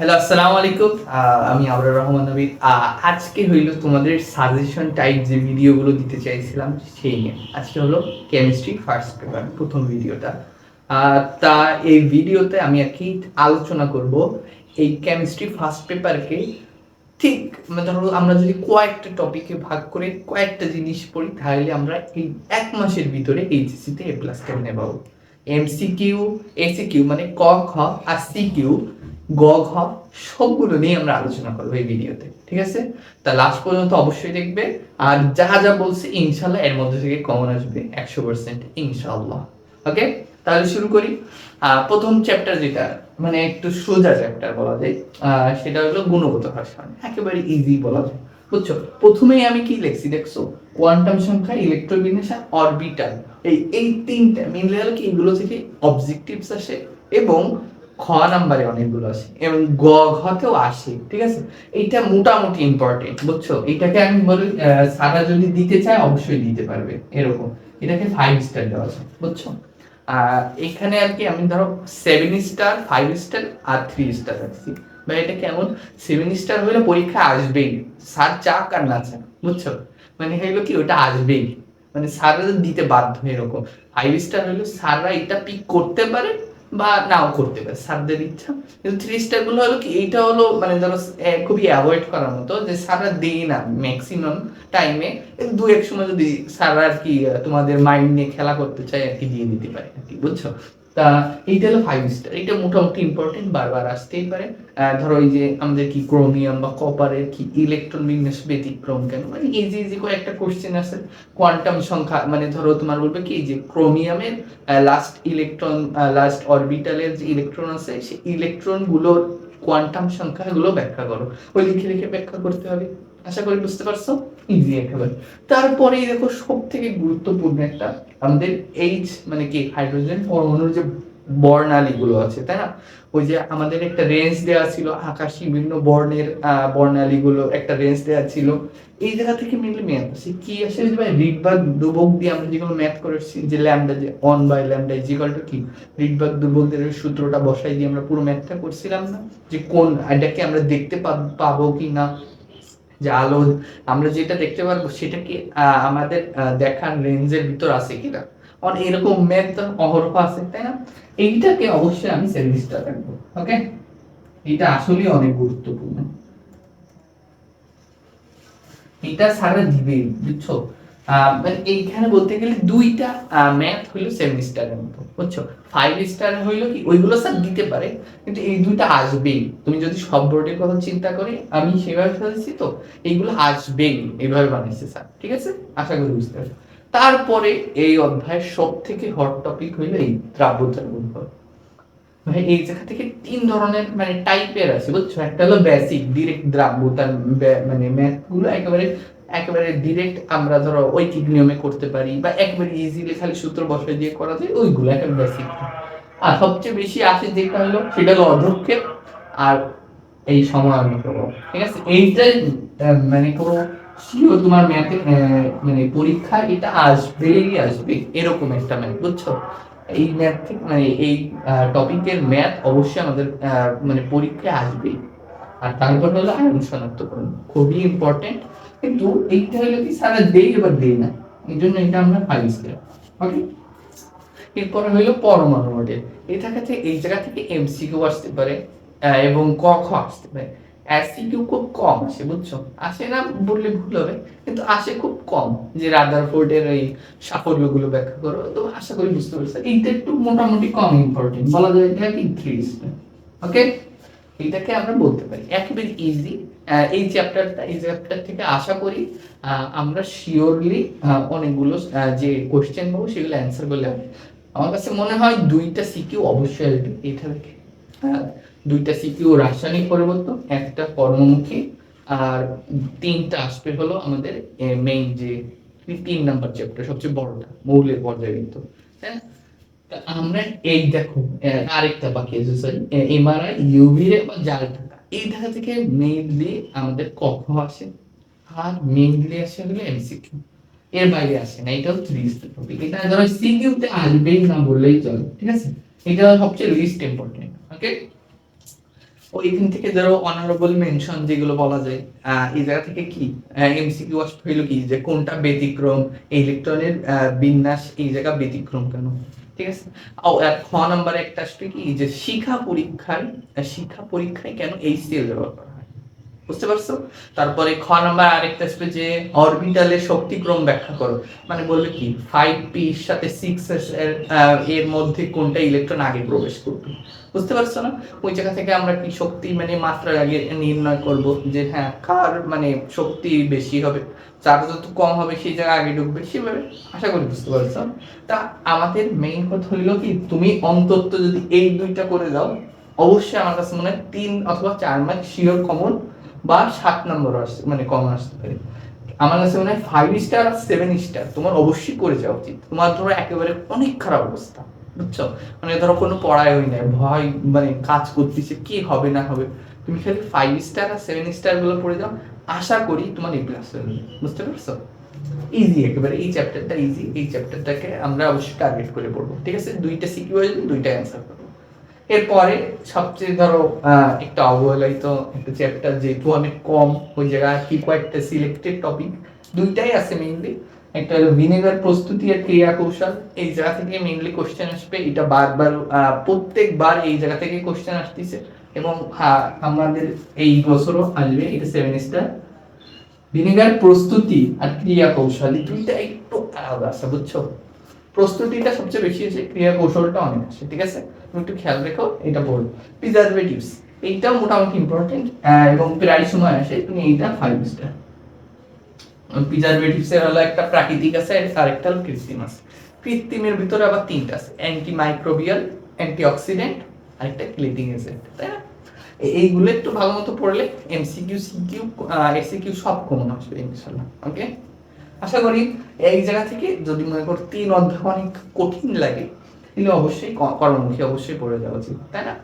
Hello আসসালামু আলাইকুম আমি আবরার রহমান নবী। আজকে হইল তোমাদের সাজেশন টাইপ যে ভিডিওগুলো দিতে চাইছিলাম সেই নিয়ে। আজকে হলো কেমিস্ট্রি ফার্স্ট পেপার প্রথম ভিডিওটা আহ, তা এই ভিডিওতে আমি আর কি আলোচনা করব এই কেমিস্ট্রি ফার্স্ট পেপারকে ঠিক মানে ধরো আমরা যদি কয়েকটা টপিকে ভাগ করে কয়েকটা জিনিস পড়ি তাহলে আমরা এই এক মাসের ভিতরে এইচএসসিতে এ প্লাস কেমনে পাবো এমসিকিউ এসিকিউ মানে ক খ আর সিকিউ গ ঘ সবগুলো নিয়ে আমরা আলোচনা করব এই ভিডিওতে, ঠিক আছে? তা লাস্ট পর্যন্ত অবশ্যই দেখবে। আর যা যা বলছি ইনশাল্লাহ এর মধ্যে থেকে কমন আসবে একশো পার্সেন্ট ইনশাল্লাহ ওকে তাহলে শুরু করি। প্রথম চ্যাপ্টার যেটা মানে একটু সোজা চ্যাপ্টার বলা যায় সেটা হলো গুণগত ভাষণ একেবারে ইজি বলা যায়, বুঝছ? প্রথমেই আমি কি লিখছি, দেখছ? কোয়ান্টাম সংখ্যা ইলেকট্রোবিন্যাস আর অরবিটাল এই এই তিনটা মিলে গেল কি? এগুলো থেকে অবজেক্টিভস আসে এবং খ নাম্বারে অনেকগুলো আসে এবং গ ঘতেও আসে, ঠিক আছে? এইটা মোটামুটি ইম্পর্টেন্ট বুঝছ? এটাকে আমি বলি সারা যদি দিতে চায় অবশ্যই দিতে পারবে, এরকম। এটাকে ফাইভ স্টার দেওয়া আছে, বুঝছ? আর এখানে আর কি আমি ধরো সেভেন স্টার ফাইভ স্টার আর থ্রি স্টার রাখছি। বা এটা কেমন? সেভেন স্টার হলে পরীক্ষা আসবেই। স্যার চাক আর না চাক, বুঝছ? মানে হইল কি, ওটা আসবেই। মানে স্যাররা দিতে বাধ্য, এরকম। ফাইভ স্টার হলো স্যাররা এটা পিক করতে পারে বা নাও করতে পারে, স্যারদের ইচ্ছা। কিন্তু থ্রি স্টারগুলো হলো কি, এইটা হলো মানে ধরো খুবই অ্যাভয়েড করার মতো যে সারা দেই না ম্যাক্সিমাম টাইমে দু এক সময় যদি সারা আর কি তোমাদের মাইন্ড নিয়ে খেলা করতে চায় আর কি, দিয়ে দিতে পারে আর কি, বুঝছ? তা এইটা হলো ফাইভ স্টার এটা মোটামুটি ইম্পর্টেন্ট বারবার আসতেই পারে। ধরো এই যে আমাদের কি ক্রোমিয়াম বা কপারের কি ইলেকট্রন বিন্যাস ব্যতিক্রম কেন? মানে ইজি ইজি কয়েকটা কোশ্চেন আছে কোয়ান্টাম সংখ্যা মানে ধরো তোমার বলবে কি যে ক্রোমিয়ামের লাস্ট ইলেকট্রন লাস্ট অরবিটালের যে ইলেকট্রন আছে, সেই ইলেকট্রনগুলোর কোয়ান্টাম সংখ্যাগুলো ব্যাখ্যা করো। ওই লিখে লিখে ব্যাখ্যা করতে হবে। আশা করি বুঝতে পারছ? ইজি একেবারে। তারপরেই দেখো সব থেকে গুরুত্বপূর্ণ একটা আমাদের এইচ মানে কি হাইড্রোজেন পরমাণুর যে বর্ণালী গুলো আছে তাই না? ওই যে আমাদের একটা রেঞ্জ দেওয়া ছিল আকাশী বিভিন্ন বর্ণের বর্ণালী গুলো একটা রেঞ্জ দেওয়া ছিল। এই জায়গা থেকে মিলে ম্যাথ আছে কি আসে? যে ভাই রিডবার্গ দুবক দিয়ে আমরা যেগুলো ম্যাথ করেছি যে ল্যামডা যে one by lambda is equal to কি? রিডবার্গ দুবকদের ওই সূত্রটা বসাই দিয়ে আমরা পুরো ম্যাথটা করছিলাম না যে কোন এটাকে আমরা দেখতে পাবো কি না? যে আলো, আমরা যেটা দেখতে পারব সেটা কি আমাদের দেখার রেঞ্জের ভিতর আছে কিনা? এরকম ম্যাথ অহরহ আছে, তাই না? এইটাকে অবশ্যই আমি সার্ভিসটা দেখব ওকে এটা আসলেই অনেক গুরুত্বপূর্ণ। এটা সারা দিবে বুঝছ? মানে এইখানে বলতে গেলে দুইটা ম্যাথ হইল সেভেন স্টারের মতো, বুঝছ? ফাইভ স্টার হইল কি, ওইগুলো স্যার দিতে পারে, কিন্তু এই দুইটা আসবেই। তুমি যদি সব বোর্ডের কথা চিন্তা করি, আমি সেভাবে সাজাচ্ছি তো, এইগুলো আসবেই এইভাবে বানিয়েছে স্যার ঠিক আছে? আশা করি বুঝতে পারছ। তারপরে এই অধ্যায়ের সব থেকে হট টপিক হইল এই দ্রাব্যতার গুণফল ভাই, এই জায়গা থেকে তিন ধরনের মানে টাইপের আছে, বুঝছ? একটা হলো বেসিক ডিরেক্ট দ্রাব্যতার মানে ম্যাথগুলো একেবারে একেবারে ডিরেক্ট আমরা ধরো ঐকিক নিয়মে করতে পারি বা একেবারে ইজিলি খালি সূত্র বসায় দিয়ে করা যায়, ওইগুলো একটা বেসিক আর সবচেয়ে বেশি আসে যেটা হলো, সেটা হলো অধক্ষেপ আর এই সময় ঠিক আছে? এইটাই মানে কোনো শিওর তোমার ম্যাথে মানে পরীক্ষা এটা আসবেই আসবে, এরকম একটা ম্যাথ বুঝছ? এই ম্যাথ থেকে মানে এই টপিকের ম্যাথ অবশ্যই আমাদের মানে পরীক্ষায় আসবেই। আর তারপর হলো আয়ন শনাক্তকরণ, খুবই ইম্পর্টেন্ট কিন্তু এইটা হলো কি সারা দেই এবার দেই না। এই জন্য এটা আমরা ফাইভ স্টার ওকে এরপরে হইল পরমাণু মডেল জায়গা থেকে এই জায়গা থেকে এমসিকিউ আসতে পারে এবং ক, খ আসতে পারে। এসিকিউ খুব কম আসে, বুঝছ? আসে না বললে ভুল হবে, কিন্তু আসে খুব কম। যে রাদারফোর্ডের এই সাফল্যগুলো ব্যাখ্যা করো, তো আশা করি বুঝতে পারছ। এইটা একটু মোটামুটি কম ইম্পর্টেন্ট বলা যায় এটা কি থ্রি ওকে এটাকে আমরা বলতে পারি। একেবারে ইজি এই চ্যাপ্টারটা এই চ্যাপ্টার থেকে আশা করি আমরা শিওরলি অনেকগুলো যে কোশ্চেন পাবো সেগুলো অ্যান্সার করলে হবে। আমার কাছে মনে হয় দুইটা সিকিউ অবশ্যই আসবে এটা থেকে হ্যাঁ, দুইটা সিকিউ রাসায়নিক পরিবর্তন একটা কর্মমুখী আর তিনটা আসবে হলো আমাদের মেইন যে তিন নাম্বার চ্যাপ্টার সবচেয়ে বড়টা মৌলের পর্যায়ে কিন্তু। তাই না? আমরা এই দেখো আরেকটা বাকি আছে সরি এমআরআই ইউভি রে বা জাল থাকা এই ঢাকা থেকে মেইনলি আমাদের কখ আসে। আর মেইনলি আসে হলো এমসিকিউ এর বাইরে আসে না, এটা হচ্ছে লিস্ট টপিক এটা ধরো সিকিউ তে আসবেই না বললেই চলে, ঠিক আছে? এটা সবচেয়ে লিস্ট ইম্পর্টেন্ট ওকে ও এখান থেকে ধরো অনারেবল মেনশন যেগুলো বলা যায় এই জায়গা থেকে কি? এমসিকিউ আসতে হইল কি? যে কোনটা ব্যতিক্রম? ইলেকট্রনের বিন্যাস এই জায়গা ব্যতিক্রম কেন? ঠিক আছে? ও, আর খ নাম্বার একটা আসবে কি? যে শিক্ষা পরীক্ষায় শিক্ষা পরীক্ষায় কেন এইচসিএল ব্যবহার করা বুঝতে পারছ? তারপরে খ নাম্বার আরেকটা আসবে যে অরবিটালের শক্তিক্রম ব্যাখ্যা করো। মানে বলবে কি ফাইভ পি সাথে সিক্স এর এর মধ্যে কোনটা ইলেকট্রন আগে প্রবেশ করবে? বুঝতে পারছ না? ওই জায়গা থেকে আমরা কি শক্তি মানে মাত্রা আগে নির্ণয় করব যে হ্যাঁ কার মানে শক্তি বেশি হবে? যার যত কম হবে সেই জায়গায় আগে ঢুকবে, সেভাবে। আশা করি বুঝতে পারছ? তা আমাদের মেইন কথা হইল কি, তুমি অন্তত যদি এই দুইটা করে দাও, অবশ্যই আমার কাছে মনে হয় তিন অথবা চার মার্ক শিওর কমন বা সাত নম্বর আসছে মানে কমন আসতে পারে। আমার কাছে মনে হয় ফাইভ স্টার আর সেভেন স্টার তোমার অবশ্যই করে যাওয়া উচিত। তোমার ধরো একেবারে অনেক খারাপ অবস্থা, বুঝছ? মানে ধরো কোনো পড়ায় হই নাই, ভয় মানে কাজ করতেছে, কি হবে না হবে। তুমি খালি ফাইভ স্টার আর সেভেন স্টারগুলো পড়ে যাও, আশা করি তোমার এ প্লাস হয়ে যাবে। বুঝতে পারছ? ইজি একেবারে এই চ্যাপ্টারটা ইজি এই চ্যাপ্টারটাকে আমরা অবশ্যই টার্গেট করে পড়ব, ঠিক আছে? দুইটা সিকিউ আসবে দুইটা অ্যান্সার করব। এরপরে সবচেয়ে ধরো একটা অবহেলিত একটা চ্যাপ্টার যেহেতু অনেক কম ওই জায়গায় কি কয়েকটা সিলেক্টেড টপিক দুইটাই আছে মেইনলি একটা হলো ভিনেগার প্রস্তুতি আর ক্রিয়া কৌশল এই জায়গা থেকে মেইনলি কোশ্চেন আসবে এটা বারবার প্রত্যেকবার এই জায়গা থেকে কোশ্চেন আসতেছে। এবং হ্যাঁ, আমাদের এই বছরও আসবে এটা সেভেন স্টার ভিনেগার প্রস্তুতি আর ক্রিয়া কৌশল দুইটা একটু আলাদা আছে বুঝছ? প্রস্তুতিটা সবচেয়ে বেশি আছে ক্রিয়া কৌশলটা অনেক আছে ঠিক আছে? তুমি একটু খেয়াল রেখো, এটা বল। প্রিজারভেটিভস এইটাও মোটামুটি ইম্পর্টেন্ট এবং প্রায় সময় আসে, তুমি এইটা ফাইভ স্টার প্রিজারভেটিভস এর হলো একটা প্রাকৃতিক আছে, আর একটা হলো কৃত্রিম আছে। কৃত্রিমের ভিতরে আবার তিনটা আছে অ্যান্টি মাইক্রোবিয়াল অ্যান্টি অক্সিডেন্ট আর একটা ক্লিটিং এজেন্ট তাই না? এইগুলো একটু ভালো মতো পড়লে এমসিকিউ সিকিউ এসিকিউ সব কমন আসবে, ইনশাল্লাহ ওকে আশা করি এই জায়গা থেকে যদি মনে করো তিন অধ্যায় অনেক কঠিন লাগে তাহলে অবশ্যই কর্মমুখী অবশ্যই পড়ে যাওয়া উচিত, তাই না?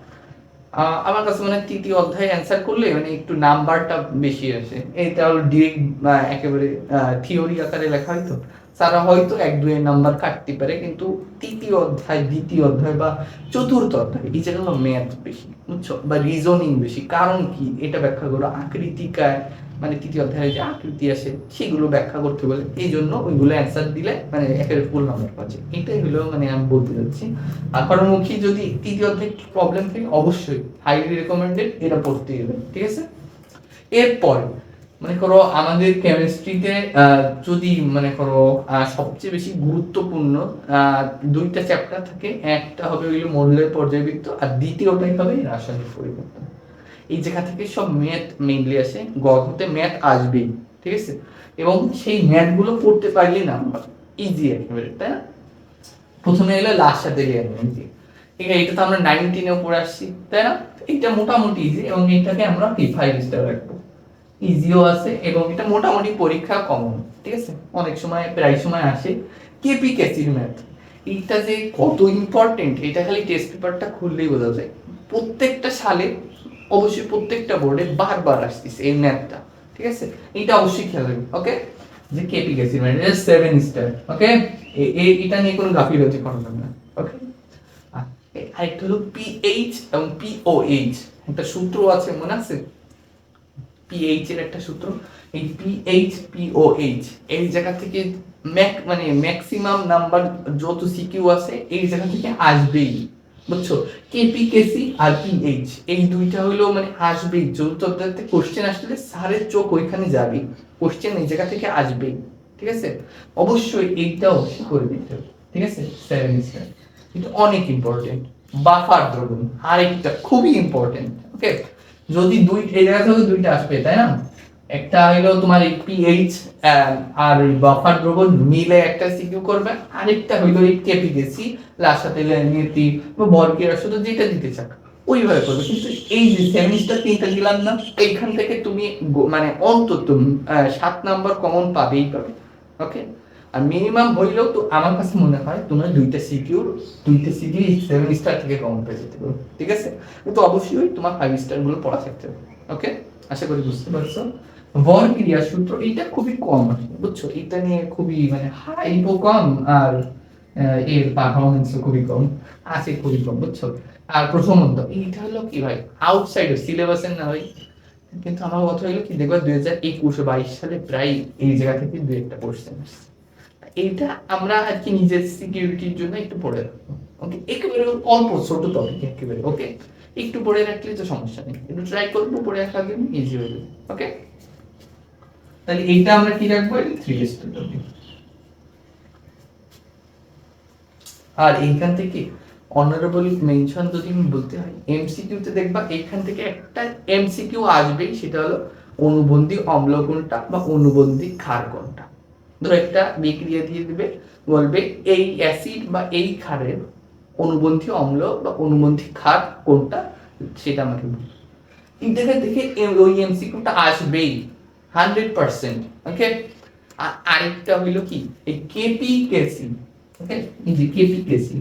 আমার কাছে মনে হয় তৃতীয় অধ্যায় অ্যান্সার করলে মানে একটু নাম্বারটা বেশি আসে। এটা হলো ডিরেক্ট একেবারে থিওরি আকারে লেখা হয়তো তারা হয়তো এক, দুই নাম্বার কাটতে পারে, কিন্তু তৃতীয় অধ্যায়, দ্বিতীয় অধ্যায় বা চতুর্থ অধ্যায়, এই জায়গা হলো ম্যাথ বেশি, বুঝছ? বা রিজনিং বেশি, কারণ কি? এটা ব্যাখ্যা করো, আকৃতিকায় মানে তৃতীয় অধ্যায়ে যে আকৃতি আসে সেগুলো ব্যাখ্যা করতে বলে। এই জন্য ওইগুলো অ্যান্সার দিলে মানে একেবারে ফুল নাম্বার পাচ্ছে এটাই হলো মানে আমি বলতে যাচ্ছি আর কর্মমুখী যদি তৃতীয় অধ্যায় প্রবলেম থাকে, অবশ্যই হাইলি রেকমেন্ডেড এটা পড়তে হবে, ঠিক আছে? এরপর, মনে করো আমাদের কেমিস্ট্রিতে যদি মনে করো সবচেয়ে বেশি গুরুত্বপূর্ণ দুইটা চ্যাপ্টার থাকে, একটা হবে ওই মৌলের পর্যায়বৃত্ত, আর দ্বিতীয়টাই হবে রাসায়নিক পরিবর্তন। এই জায়গা থেকে সব ম্যাথ মেইনলি আসে গল্পতে ম্যাথ আসবেই, ঠিক আছে? এবং সেই ম্যাথগুলো পড়তে পারলে নাম্বার ইজি একেবারে, তাই না? প্রথমে এলো লাস্ট সাথে ইজি ঠিক আছে এটা তো আমরা নাইনটিনেও পড়ে আসছি, তাই না? এটা মোটামুটি ইজি এবং এটাকে আমরা কি ফাইভ স্টার রাখব। ইজিও আছে এবং এটা মোটামুটি পরীক্ষা কমন ঠিক আছে? অনেক সময়, প্রায় সময় আসে কেপি ক্যাসির ম্যাথ এইটা যে কত ইম্পর্টেন্ট এটা খালি টেস্ট পেপারটা খুললেই বোঝা যায়। প্রত্যেকটা সালে অবশ্যই প্রত্যেকটা বোর্ডে বারবার আসতেছে এই ম্যাথটা, ঠিক আছে? এটা অবশ্যই খেয়াল রাখবে ওকে যে কেপি ম্যাথ এটা সেভেন স্টার ওকে এটা নিয়ে কোনো গাফিলতি করা যাবে না ওকে আরেকটা হলো পিএইচ এবং পিওএইচ একটা সূত্র আছে, মনে আছে? পিএইচ এর একটা সূত্র, এই পিএইচ পিওএইচ এই জায়গা থেকে ম্যাক মানে ম্যাক্সিমাম নাম্বার যত সিকিউ আছে, এই জায়গা থেকে আসবেই। বুঝছ? কেপি কেসি আর পিএইচ এই দুইটা হলো মানে আসবেই চতুর্থ অধ্যায়তে কোশ্চেন আসলে স্যারের চোখ ওইখানে যাবে কোশ্চেন এই জায়গা থেকে আসবেই ঠিক আছে? অবশ্যই এইটা অবশ্যই করে দিতে হবে, ঠিক আছে? সেভেন স্টার কিন্তু অনেক ইম্পর্টেন্ট বাফার দ্রবণ, আরেকটা খুবই ইম্পর্টেন্ট ওকে যদি দুই, এই জায়গা থেকে দুইটা আসবে, তাই না? একটা হলো তোমার এই পিএইচ আর ওই বাফার দ্রবণ মিলে একটা সিকিউ করবে, আরেকটা হইল এই লার সাথে নীতি বা বর্গের শুধু যেটা দিতে চাক ওইভাবে করবে। কিন্তু এই যে সেমিস্টার তিনটা দিলাম না এইখান থেকে তুমি মানে অন্তত সাত নাম্বার কমন পাবেই পাবে ওকে আর মিনিমাম হইলেও তো আমার কাছে মনে হয় তোমরা দুইটা সিকিউর দুইটা সিকিউ সেভেন স্টার থেকে কমন পেয়ে যেতে পারো, ঠিক আছে? কিন্তু অবশ্যই তোমার ফাইভ স্টারগুলো পড়া থাকতে হবে ওকে আশা করি বুঝতে পারছ। ভর ক্রিয়া সূত্র এটা খুবই কম আসে বুঝছ? এটা নিয়ে খুবই মানে হাইপো কম আর এর পারফরমেন্স খুবই কম, আছে খুবই কম, বুঝছ? আর প্রথম অধ্যায় এইটা হলো কি ভাই? আউটসাইড সিলেবাসের না ভাই? কিন্তু আমার কথা হলো কি, দেখবা দুই হাজার একুশ বাইশ সালে প্রায় এই জায়গা থেকে দু একটা কোশ্চেন এইটা আমরা আর কি নিজের সিকিউরিটির জন্য একটু পড়ে রাখব ওকে একেবারে অল্প, ছোট টপিক একেবারে ওকে একটু পড়ে রাখলে তো সমস্যা নেই একটু ট্রাই করব, পড়ে রাখার জন্য ইজি হয়ে যাবে ওকে তাহলে এইটা আমরা কি রাখব? থ্রি স্টার টপিক আর এইখান থেকে অনারেবল মেনশন যদি আমি বলতে হয় এমসিকিউতে দেখবা এইখান থেকে একটা এমসিকিউ আসবেই, সেটা হলো অনুবন্ধী অম্ল কোনটা বা অনুবন্ধী ক্ষার কোনটা ধরো একটা বিক্রিয়া দিয়ে দিবে, বলবে এই অ্যাসিড বা এই ক্ষারের অনুবন্ধী অম্ল বা অনুবন্ধী ক্ষার কোনটা সেটা আমাকে বলবে। দেখে এ- ওই এমসিকিউটা আসবেই। হান্ড্রেড পার্সেন্ট ওকে আরেকটা হইল কি? এই কেপি কেসি ওকে কেপি কেসি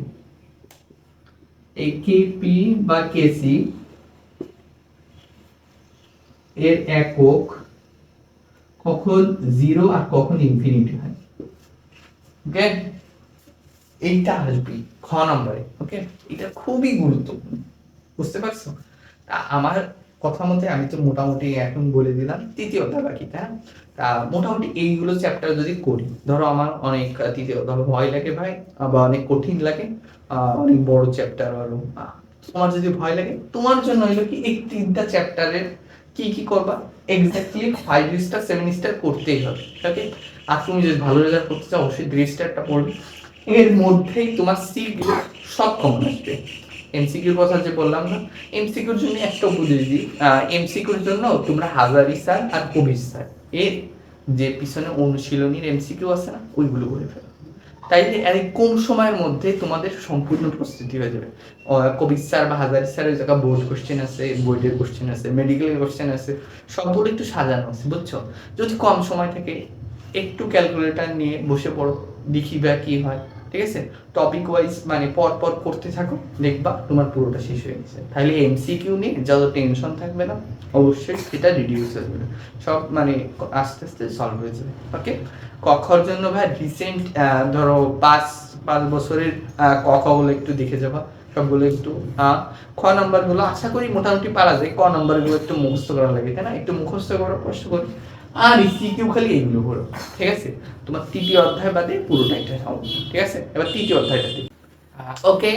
এই কেপি বা কেসি এর একক কখন জিরো আর কখন ইনফিনিটি হয় ওকে এইটা আসবে খ নম্বরে ওকে এটা খুবই গুরুত্বপূর্ণ, বুঝতে পারছ? আমার কথা মতে আমি তো মোটামুটি এখন বলে দিলাম তৃতীয়টা বাকি হ্যাঁ তা মোটামুটি এইগুলো চ্যাপ্টার যদি করি, ধরো আমার অনেক তৃতীয়, ধরো ভয় লাগে ভাই, বা অনেক কঠিন লাগে অনেক বড় চ্যাপ্টার আরও তোমার যদি ভয় লাগে, তোমার জন্য হলো কি এই তিনটা চ্যাপ্টারের কি কি করবা? Exactly five star seven star করতেই হবে ওকে আর তুমি যদি ভালো রেজাল্ট করতে চাও, অবশ্যই থ্রি স্টারটা পড়বে। এর মধ্যেই তোমার সি সব কমন আসবে। এমসিকিউর কথা যে বললাম না এমসিকিউর জন্য একটা উপদেশ দিই। এমসিকিউর জন্য তোমরা হাজারি স্যার আর কবির স্যার, এর যে পিছনে অনুশীলনীর এমসিকিউ আছে না, ওইগুলো করে ফেলো। তাইলে এই কম সময়ের মধ্যে তোমাদের সম্পূর্ণ প্রস্তুতি হয়ে যাবে? কবির স্যার বা হাজারি স্যারের জায়গা বোর্ড কোশ্চেন আছে বোর্ডের কোশ্চেন আছে মেডিকেলের কোশ্চেন আছে, সবগুলো একটু সাজানো আছে, বুঝছ? যদি কম সময় থেকে, একটু ক্যালকুলেটর নিয়ে বসে পড়ো, দেখি বা কি হয়। ঠিক আছে? টপিক ওয়াইজ মানে পর পর করতে থাকো দেখবা তোমার পুরোটা শেষ হয়ে গেছে। তাহলে এমসিকিউ নিয়ে যত টেনশন থাকবে না অবশ্যই এটা রিডিউস হয়ে যাবে। সব মানে আস্তে আস্তে সলভ হয়ে যাবে ওকে কখর জন্য ভাই রিসেন্ট ধরো পাঁচ পাঁচ বছরের আহ, ক খগুলো একটু দেখে যাবা। সবগুলো একটু খ নাম্বারগুলো আশা করি মোটামুটি পারা যায়। ক নাম্বারগুলো একটু মুখস্থ করা লাগে তাই না? একটু মুখস্থ করো কষ্ট করো। আর সিকিউ খালি এইগুলো করো ঠিক আছে? তোমার তৃতীয় অধ্যায় বাদে পুরোটা এটা ঠিক আছে? এবার তৃতীয় ওকে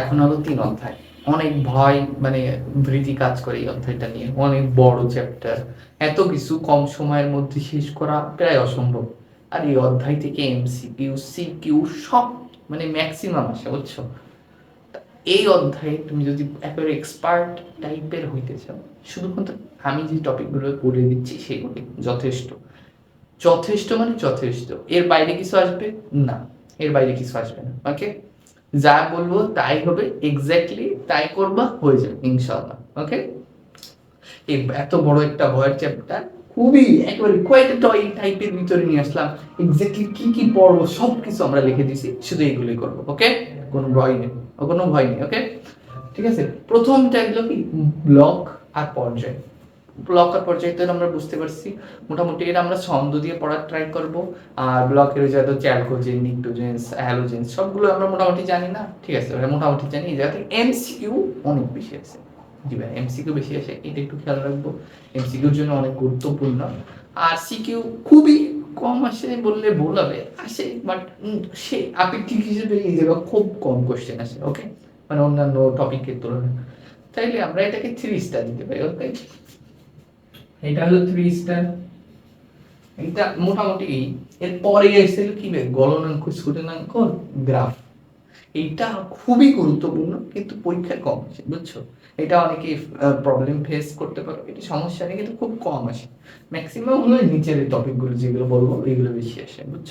এখন হলো তিন অধ্যায়। অনেক ভয় মানে ভীতি কাজ করে এই অধ্যায়টা নিয়ে। অনেক বড় চ্যাপ্টার এত কিছু কম সময়ের মধ্যে শেষ করা প্রায় অসম্ভব। আর এই অধ্যায় থেকে এমসিকিউ সিকিউ সব মানে ম্যাক্সিমাম আসে, বুঝছ? এই অধ্যায়ে তুমি যদি একেবারে এক্সপার্ট টাইপের হইতে চাও, শুধুমাত্র আমি যে টপিকগুলো বলে দিচ্ছি সেগুলি যথেষ্ট। যথেষ্ট মানে যথেষ্ট। এর বাইরে কিছু আসবে? না। এর বাইরে কিছু আসবে না। ওকে যা বলব তাই হবে। এক্স্যাক্টলি তাই করবা, হয়ে যাবে ইনশাল্লাহ ওকে এই এত বড় একটা ভয়ের চ্যাপ্টার খুবই একেবারে কয়েকটা টয় টাইপের ভিতরে নিয়ে আসলাম। এক্স্যাক্টলি কি কি পড়ব সব কিছু আমরা লিখে দিছি শুধু এইগুলোই করব। ওকে কোনো ভয় নেই। কোনো ভয় নেই ওকে ঠিক আছে? প্রথমটা এগুলো কি? ব্লক আর পর্যায়। ব্লক আর পর্যায় তো আমরা বুঝতে পারছি। মোটামুটি এটা আমরা ছন্দ দিয়ে পড়ার ট্রাই করব। আর ব্লকের যত চ্যালকোজেন, নিকটোজেন্স হ্যালোজেন্স সবগুলো আমরা মোটামুটি জানি না। ঠিক আছে? ওটা মোটামুটি জানি। এই জায়গাতে এমসিকিউ অনেক বেশি আছে। জি ভাই, এমসিকিউ বেশি আসে এটা একটু খেয়াল রাখব। এমসিকিউর জন্য অনেক গুরুত্বপূর্ণ। আর সিকিউ খুবই কম আসে বললে ভুল হবে আসে বাট সে আপেক্ষিক হিসেবে এই জায়গা খুব কম কোশ্চেন আসে ওকে মানে অন্যান্য টপিকের তুলনায়। তাইলে আমরা এটাকে থ্রি স্টার দিতে পারি ওকে এটা হলো থ্রি স্টার এটা মোটামুটি এর পরে এসেছিল কি গলনাঙ্ক স্ফুটনাঙ্ক গ্রাফ এইটা খুবই গুরুত্বপূর্ণ, কিন্তু পরীক্ষায় কম আসে বুঝছ? এটা অনেকে প্রবলেম ফেস করতে পারো এটা সমস্যা নেই, কিন্তু খুব কম আসে ম্যাক্সিমাম হলো নিচের এই টপিকগুলো যেগুলো বলব এইগুলো বেশি আসে, বুঝছ?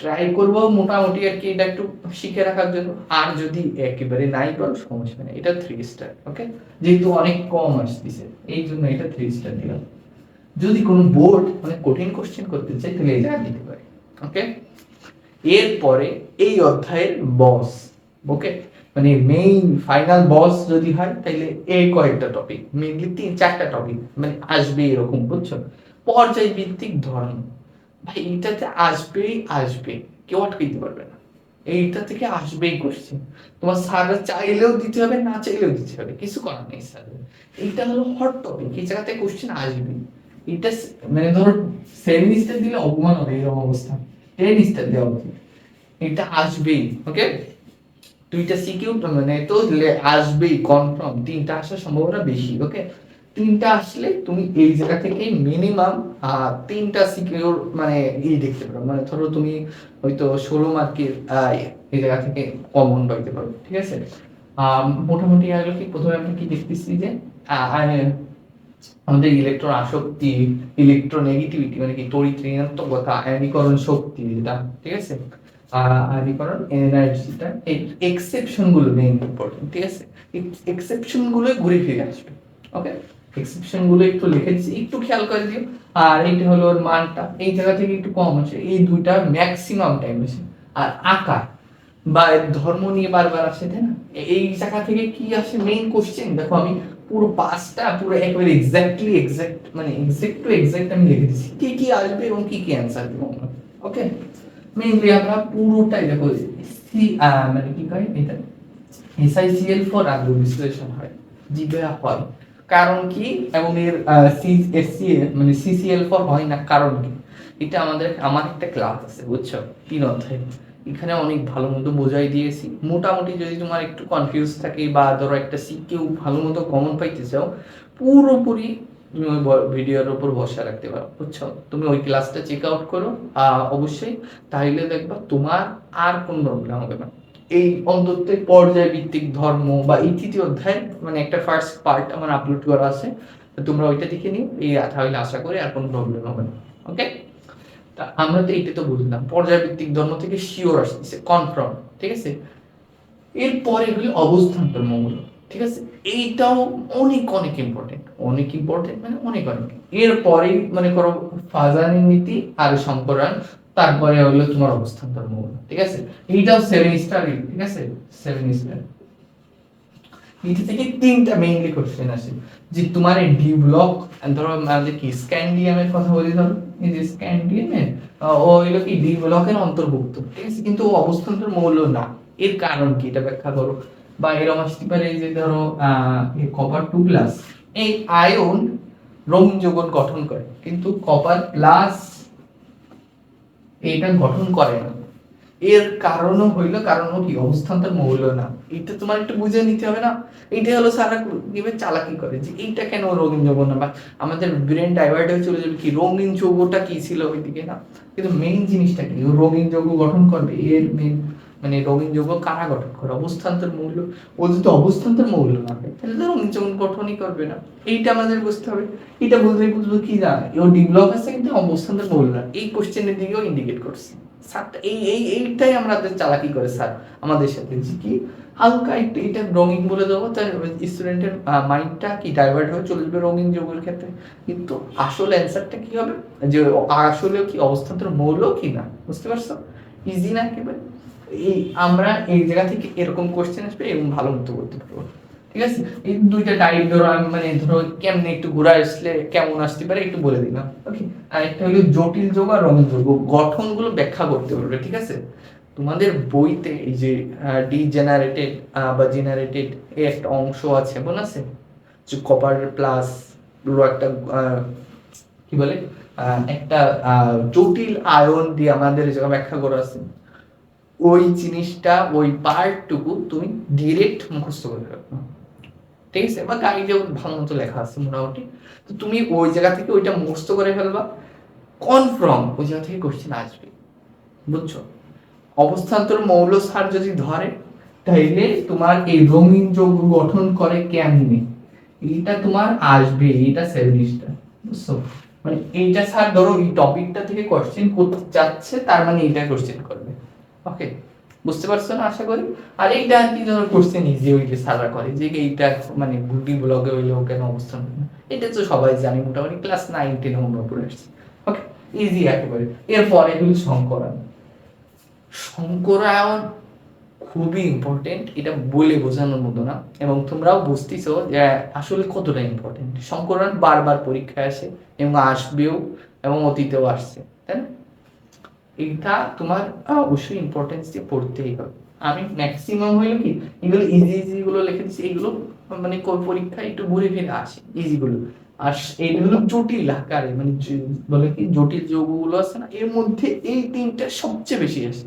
ট্রাই করব মোটামুটি আর কি এটা একটু শিখে রাখার জন্য। আর যদি একেবারে নাই পারো সমস্যা নেই, এটা থ্রি স্টার ওকে যেহেতু অনেক কম আসতেছে, এই জন্য এটা থ্রি স্টার দিলাম। যদি কোনো বোর্ড মানে কঠিন কোশ্চেন করতে চাই, তাহলে এটা দিতে পারে ওকে এরপরে এই অধ্যায়ের বস ওকে মানে মেইন ফাইনাল বস যদি হয় তাহলে এই কয়েকটা টপিক মেইনলি তিন, চারটা টপিক মানে আসবে এরকম, বুঝছ? পর্যায় ভিত্তিক ধর্ম। ভাই এটাতে আসবেই আসবে, কেউ আটকাইতে পারবে না। এইটা থেকে আসবেই কোশ্চেন তোমার স্যাররা চাইলেও দিতে হবে, না চাইলেও দিতে হবে, কিছু করার নেই স্যার। এইটা হলো হট টপিক এই জায়গাতে কোশ্চেন আসবে এটা মানে ধরো সেভেন স্টার দিলে অপমান হবে, এরকম অবস্থা। টেন স্টার দেওয়া উচিত। এটা আসবেই ওকে দুইটা সিকিউর মানে তো আসবেই কনফার্ম তিনটা আসার সম্ভাবনা বেশি ওকে তিনটা আসলে তুমি এই জায়গা থেকে মিনিমাম তিনটা সিকিউর মানে ই দেখতে পারো। মানে ধরো তুমি হয়তো ষোলো মার্কের এই জায়গা থেকে কমন পাইতে পারো ঠিক আছে? আম, মোটামুটি আগেও কি প্রথমে আমরা কি দেখতেছি যে আমাদের ইলেকট্রন আসক্তি ইলেকট্রোনেগেটিভিটি মানে কি তড়িৎ ঋণাত্মকতা আয়নীকরণ শক্তি যেটা ঠিক আছে? আহ, আয়নীকরণ এনার্জিটা এক্সেপশনগুলো মেইন ইম্পর্টেন্ট ঠিক আছে? এক্সেপশনগুলো ঘুরে ফিরে আসবে ওকে এক্সেপশনগুলো একটু লিখেছি একটু খেয়াল করে দিও। আর এইটা হলো ওর মানটা এই জায়গা থেকে একটু কম আছে এই দুইটা ম্যাক্সিমাম টাইম আছে। আর আকার বা ধর্ম নিয়ে বারবার আসে তাই না? এই জায়গা থেকে কি আসে মেইন কোশ্চেন দেখো আমি পুরো পাঁচটা পুরো একবারে এক্স্যাক্টলি এক্স্যাক্ট মানে এক্স্যাক্ট টু এক্স্যাক্ট আমি লিখে দিচ্ছি কি কি আসবে এবং কি কি অ্যান্সার দেবো ওকে মেইনলি আমরা পুরোটাই দেখো সি মানে কি কয় এটা এসআইসিএল ফর আগ্রহ বিশ্লেষণ হয় জিজ্ঞাসা হয়। কারণ কি? এবং এর এসসিএল মানে সিসিএল ফর হয় না, কারণ কি? এটা আমাদের, আমার একটা ক্লাস আছে, বুঝছ? তিন অধ্যায়। এখানে অনেক ভালো মতো বোঝাই দিয়েছি। মোটামুটি যদি তোমার একটু কনফিউজ থাকে বা ধরো একটা সিকিউ ভালো মতো কমন পাইতে চাও, পুরোপুরি তুমি ওই ভিডিওর উপর ভরসা রাখতে পারো, বুঝছ? তুমি ওই ক্লাসটা চেক আউট করো অবশ্যই তাইলে দেখবা তোমার আর কোনো প্রবলেম হবে না। এই অন্তত পর্যায় ভিত্তিক ধর্ম বা এই তৃতীয় অধ্যায় মানে একটা ফার্স্ট পার্ট আমার আপলোড করা আছে তোমরা ওইটা দেখে নিও, এই তাহলে আশা করি আর কোনো প্রবলেম হবে না ওকে তা আমরা তো এইটা তো বুঝলাম পর্যায় ভিত্তিক ধর্ম থেকে শিওর আসতেছে কনফার্ম ঠিক আছে? এরপরে হলো অবস্থান্তর মঙ্গল। ঠিক আছে এইটাও অনেক অনেক ইম্পর্টেন্ট অনেক ইম্পর্টেন্ট মানে অনেক অনেক। এরপরেই মনে করো ফাজানি নীতি আর সম্পরায়ণ তারপরে হলো তোমার অবস্থান্তর মঙ্গল ঠিক আছে? এইটাও সেভেন স্টার ঠিক আছে? সেভেন স্টার এটা থেকে তিনটা মেইনলি কোশ্চেন আসে। যে তোমার এই ডি ব্লক ধরো আমাদের কি স্ক্যান্ডিয়ামের কথা বলি ধরো? এই যে স্ক্যান্ডিয়ামের ও হইল কি ডি ব্লকের অন্তর্ভুক্ত, ঠিক আছে? কিন্তু অবস্থান্তর মৌল না। এর কারণ কি? এটা ব্যাখ্যা করো। বা এরকম আসতে পারে যে ধরো কপার টু প্লাস এই আয়ন রঙিন যৌগন গঠন করে, কিন্তু কপার প্লাস এটা গঠন করে না। এর কারণও হইল, কারণও কি? অবস্থান্তর মৌল না। এটা তোমার একটু বুঝে নিতে হবে না? এইটা হলো সারা দিবে চালাকি করে যে এইটা কেন রঙিন যৌগ না? বা আমাদের ব্রেন ডাইভার্ট হয়ে চলে যাবে কি? রঙিন যৌগটা কি ছিল ওইদিকে না? কিন্তু মেইন জিনিসটা কি? রঙিন যৌগ গঠন করবে, এর মেইন মানে রঙিন যৌগ কারা গঠন করে? অবস্থান্তর মৌল? ও যদি অবস্থান্তর মৌল না হয় তাহলে তো রঙিন যৌগ গঠনই করবে না, এইটা আমাদের বুঝতে হবে। এটা বুঝলে বুঝব কি না ও ডিভেলপ আছে কিন্তু অবস্থান্তর মৌল না। এই কোশ্চেনের দিকেও ইন্ডিকেট করছে। স্যারটা এই এই, এইটাই আমাদের চালাকি করে স্যার, আমাদের সাথে। যে কি হালকা একটু এটা রঙিন বলে দেবো তার স্টুডেন্টের মাইন্ডটা কি ডাইভার্ট হয়ে চলে যাবে রঙিন যৌগের ক্ষেত্রে? কিন্তু আসল অ্যান্সারটা কি হবে? যে আসলেও কি অবস্থান্তর মৌল কি না? বুঝতে পারছ? ইজি না একেবারে এই আমরা এই জায়গা থেকে এরকম কোশ্চেন আসবে এবং ভালো মতো করতে পারব। ঠিক আছে? এই দুইটা টাইপ ধরো, আমি মানে ধরো কেমনে একটু ঘুরে আসলে কেমন আসতে পারে একটু বলে দিলাম। ওকে আর একটা হলো জটিল যোগ আর রঙিন যোগ। গঠনগুলো ব্যাখ্যা করতে পারবে, ঠিক আছে? তোমাদের বইতে এই যে ডিজেনারেটেড বা জেনারেটেড এই একটা অংশ আছে, মনে আছে? যে কপার প্লাস একটা কি বলে? একটা জটিল আয়ন দিয়ে আমাদের ব্যাখ্যা করা আছে। ওই জিনিসটা, ওই পার্টটুকু তুমি ডিরেক্ট মুখস্থ করে রাখো ঠিক আছে? বা গাইডেও ভালো মতো লেখা আছে মোটামুটি। তো তুমি ওই জায়গা থেকে ওইটা মুখস্থ করে ফেলবা। কনফার্ম ওই জায়গা থেকে কোশ্চেন আসবে। বুঝছ? অবস্থান্তর মৌল সার যদি ধরে, তাইলে তোমার এই রঙিন যৌগ গঠন করে কেমনে? এইটা তোমার আসবে, এইটা সেভেনিসটা বুঝছ? মানে এইটা স্যার ধরো এই টপিকটা থেকে কোশ্চেন করতে যাচ্ছে তার মানে এইটা কোশ্চেন করবে। ওকে বুঝতে পারছ না আশা করি? আর এইটা আর কি ধরো কোশ্চেন ইজি হইলে সারা করে, যে এইটা মানে গুটি ব্লগে হইলেও কেন অবস্থান। এটা তো সবাই জানি, মোটামুটি ক্লাস নাইন টেনে আমরা পড়ে আসছি। ওকে ইজি একেবারে। এরপরে হলো শঙ্করায়ন শঙ্করায়ন খুবই ইম্পর্টেন্ট এটা বলে বোঝানোর মতো না, এবং তোমরাও বুঝতেছো যে আসলে কতটা ইম্পর্টেন্ট শঙ্করায়ন বারবার পরীক্ষায় আসে, এবং আসবেও, এবং অতীতেও আসছে, তাই না? এটা তোমার অবশ্যই ইম্পর্টেন্স দিয়ে পড়তেই হবে। আমি ম্যাক্সিমাম হইল কি, এগুলো ইজি ইজিগুলো লিখে দিচ্ছি এগুলো মানে পরীক্ষা একটু ঘুরে ফিরে আসে ইজিগুলো আর এইগুলো জটিল আকারে মানে বলে কি, জটিল যৌগগুলো আছে না, এর মধ্যে এই তিনটা সবচেয়ে বেশি আসে।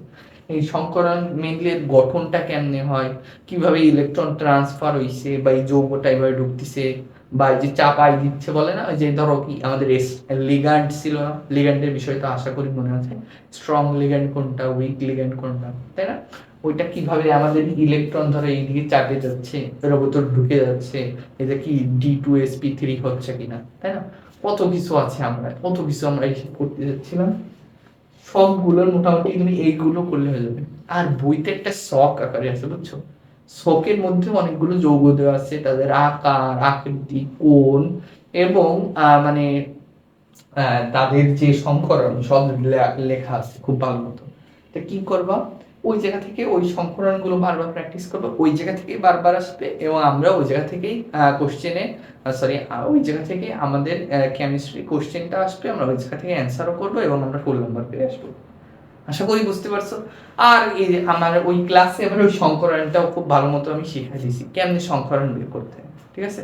এই সংকরণ মেনলি এর গঠনটা কেমনে হয়, কীভাবে ইলেকট্রন ট্রান্সফার হইছে বা এই যৌগটা এভাবে ঢুকতেছে বা যে চাপাই দিচ্ছে বলে না? যে ধরো কি আমাদের লিগান্ড ছিল না? লিগান্ডের বিষয়টা আশা করি মনে আছে। স্ট্রং লিগ্যান্ড কোনটা উইক লিগ্যান্ড কোনটা, তাই না? ওইটা কীভাবে আমাদের ইলেকট্রন ধরো এইদিকে চাপে যাচ্ছে এর ভিতর ঢুকে যাচ্ছে এটা কি D two S P three হচ্ছে কিনা, তাই না? কত কিছু আছে আমরা, কত কিছু আমরা হিসেব করতে যাচ্ছিলাম। সবগুলোর মোটামুটি তুমি এইগুলো করলে হয়ে যাবে। আর বইতে একটা শখ আকারে আছে, বুঝছ? শখের মধ্যে অনেকগুলো যৌগ দেওয়া আছে, তাদের আকার, আকৃতি, কোণ এবং মানে তাদের যে সংকরণ সব লেখা আছে খুব ভালো মতো। তো কি করবা? ওই জায়গা থেকে ওই সংকরণগুলো বারবার প্র্যাকটিস করব, ওই জায়গা থেকে বারবার আসবে এবং আমরা ওই জায়গা থেকেই কোশ্চেনে সরি ওই জায়গা থেকে আমাদের কেমিস্ট্রি কোশ্চেনটা আসবে, আমরা ওই জায়গা থেকে অ্যান্সারও করব এবং আমরা ফুল নাম্বার পেয়ে আসব। আশা করি বুঝতে পারছ। আর এই আমার ওই ক্লাসে এবার ওই সংকরণটাও খুব ভালো মতো আমি শিখাই দিয়েছি, কেমনি সংকরণ বের করতে ঠিক আছে?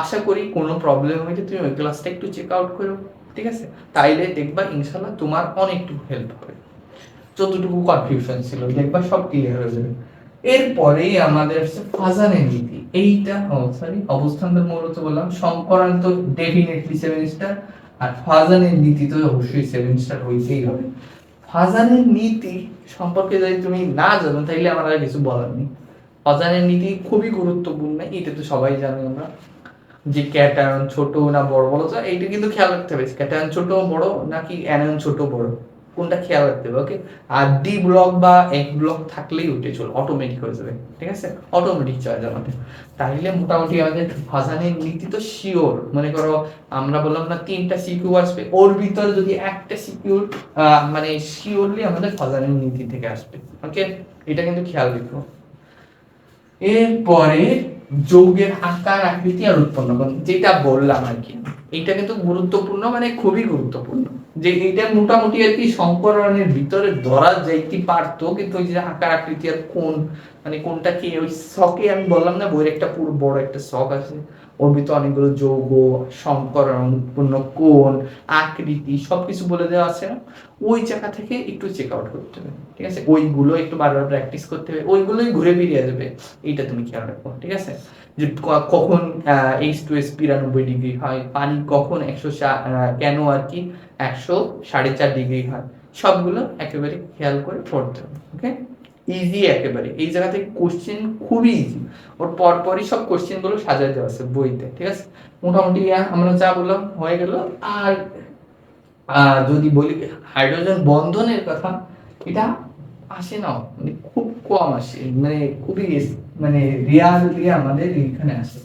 আশা করি কোনো প্রবলেম হইলে তুমি ওই ক্লাসটা একটু চেক আউট করো, ঠিক আছে? তাইলে দেখবা ইনশাল্লাহ তোমার অনেকটুকু হেল্প হবে। যতটুকু কনফিউশন ছিল, দেখবা সব ক্লিয়ার হয়ে যাবে। এরপরেই আমাদের হচ্ছে ফাজানের নীতি। এইটা সরি অবস্থান তো মূলত বললাম সংকরণ তো ডেফিনেটলি সেভেন স্টার আর ফাজানের নীতি তো অবশ্যই সেভেন স্টার হইতেই হবে। ফাজানের নীতি সম্পর্কে যদি তুমি না জানো, তাইলে আমার আর কিছু বলার নেই। ফাজানের নীতি খুবই গুরুত্বপূর্ণ, এটা তো সবাই জানে আমরা। যে ক্যাটায়ন ছোট না বড়, বলো তো, এইটা কিন্তু খেয়াল রাখতে হবে। ক্যাটায়ন ছোট বড় নাকি অ্যানায়ন ছোট বড়? কোনটা খেয়াল রাখতে হবে? ওকে আর ডি ব্লক বা এক ব্লক থাকলেই উঠে চল অটোমেটিক হয়ে যাবে, ঠিক আছে? অটোমেটিক চয়েস আমাদের। তাইলে মোটামুটি আমাদের ফাজানের নীতি তো শিওর মনে করো, আমরা বললাম না তিনটা সিকিউ আসবে, ওর ভিতরে যদি একটা সিকিউর মানে শিওরলি আমাদের ফাজানের নীতি থেকে আসবে ওকে এটা কিন্তু খেয়াল রেখো। এরপরে যৌগের আকার, আকৃতি আর উৎপন্ন যেটা বললাম আর কি। এইটা কিন্তু গুরুত্বপূর্ণ মানে খুবই গুরুত্বপূর্ণ। যে এইটা মোটামুটি আর কি সংকরণের ভিতরে ধরা যাইতে পারতো কিন্তু ওই যে আকার আকৃতি আর কোন মানে কোনটা কি, ওই শখে আমি বললাম না, বইয়ের একটা পুরো বড় একটা শখ আছে। ওর ভিতরে অনেকগুলো যৌগ, সংকরণ, উৎপন্ন কোণ, আকৃতি, সবকিছু বলে দেওয়া আছে না? ওই জায়গা থেকে একটু চেক আউট করতে হবে, ঠিক আছে? ওইগুলো একটু বারবার প্র্যাকটিস করতে হবে, ওইগুলোই ঘুরে ফিরে আসবে। এইটা তুমি খেয়াল রাখো, ঠিক আছে? যে কখন এইচ টু এস বিরানব্বই ডিগ্রি হয়, পানি কখন একশো কেন আর কি? একশো সাড়ে চার ডিগ্রি হয়। সবগুলো একেবারে খেয়াল করে পড়তে হবে ওকে ইজি একেবারে। এই জায়গা থেকে কোশ্চেন খুবই ইজি ওর পরপরই সব কোশ্চেনগুলো সাজায় দেওয়া আছে বইতে, ঠিক আছে? মোটামুটি আমরা যা বললাম হয়ে গেল। আর যদি বলি হাইড্রোজেন বন্ধনের কথা, এটা আসে না মানে খুব কম আসে মানে খুবই মানে রিয়ালি আমাদের এখানে আসে।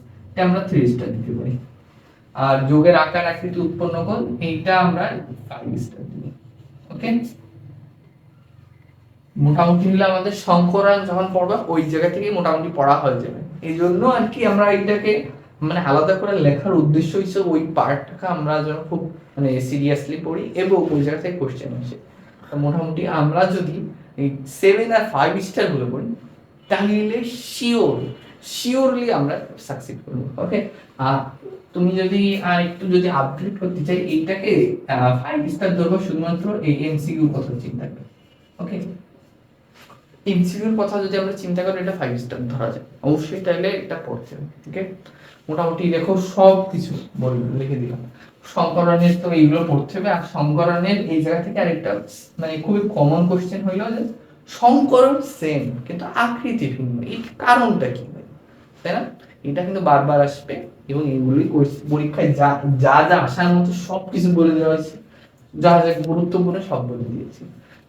আমরা থ্রি স্টার দিতে পারি। আর যোগের আকার আকৃতি উৎপন্ন কর, এইটা আমরা ফাইভ স্টার দিই। ওকে মোটামুটি হলে আমাদের সংকরণ যখন পড়বা, ওই জায়গা থেকে মোটামুটি পড়া হয়ে যাবে। এই জন্য আর কি আমরা এটাকে মানে আলাদা করে লেখার উদ্দেশ্য হিসেবে ওই পার্টটাকে আমরা যেন খুব মানে সিরিয়াসলি পড়ি, এবং ওই জায়গা থেকে কোশ্চেন আসে। মোটামুটি আমরা যদি এই সেভেন আর ফাইভ পড়ি তাহলে শিওর, শিওরলি আমরা ওকে তুমি যদি আর একটু যদি আপডেট করতে চাই, এইটাকে ফাইভ স্টার ধরবো শুধুমাত্র এই এমসিকিউর কথা চিন্তা করে ওকে এমসিকিউর কথা যদি আমরা চিন্তা করি, এটা ফাইভ স্টার ধরা যায় অবশ্যই তাইলে এটা ঠিক আছে মোটামুটি দেখো সব কিছু বল লিখে দিলাম। সংকরণের তো এইগুলো পড়তে হবে, আর সংকরণের এই জায়গা থেকে আরেকটা মানে খুবই কমন কোশ্চেন হইল যে সংকরণ সেম কিন্তু আকৃতি ভিন্ন এই কারণটা কি তাই না? এটা কিন্তু বারবার আসবে এবং কোর্স- পরীক্ষায় যা যা যা আসার মতো সব কিছু বলে দেওয়া হয়েছে, যা যা গুরুত্বপূর্ণ সব বলে দিয়েছি।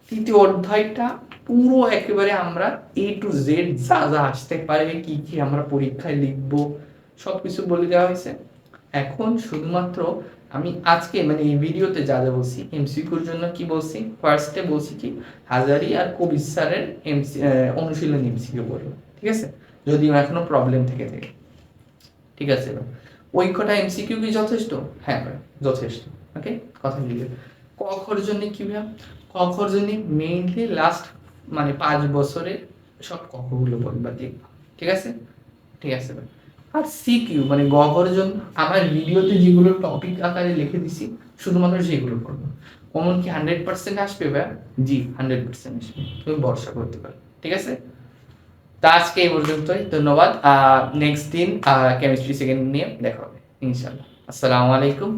তৃতীয় অধ্যায়টা পুরো একেবারে আমরা এ টু জেড যা যা আসতে পারে, কি কি আমরা পরীক্ষায় লিখব সব কিছু বলে দেওয়া হয়েছে। এখন শুধুমাত্র আমি আজকে মানে এই ভিডিওতে যা যা বলছি, এমসিকিউর জন্য কি বলছি ফার্স্টে বলছি কি, হাজারি আর কবির স্যারের এমসি অনুশীলন এমসিকিউ বলব ঠিক আছে? যদিও এখনও প্রবলেম থেকে থাকে, ঠিক আছে? ওই কটা এমসিকিউ কি যথেষ্ট? হ্যাঁ যথেষ্ট ওকে কথা লিখে ক খর জন্য কি ভাই ক জন্য মেইনলি লাস্ট মানে পাঁচ বছরের সব কখগুলো বলবা দেখবা ঠিক আছে? ঠিক আছে ভাই। আর সিকিউ মানে গহরজন আমার ভিডিওতে যেগুলো টপিক আকারে লিখে দিছি, শুধুমাত্র সেগুলো পড়ব কমন কি হান্ড্রেড পার্সেন্ট আসবে ভাই? জি হান্ড্রেড পার্সেন্ট আসবে। তুমি ভরসা করতে পারো, ঠিক আছে? তা আজকে এই পর্যন্তই, ধন্যবাদ। নেক্সট দিন কেমিস্ট্রি সেকেন্ড নিয়ে দেখা হবে ইনশাল্লাহ আসসালামু আলাইকুম।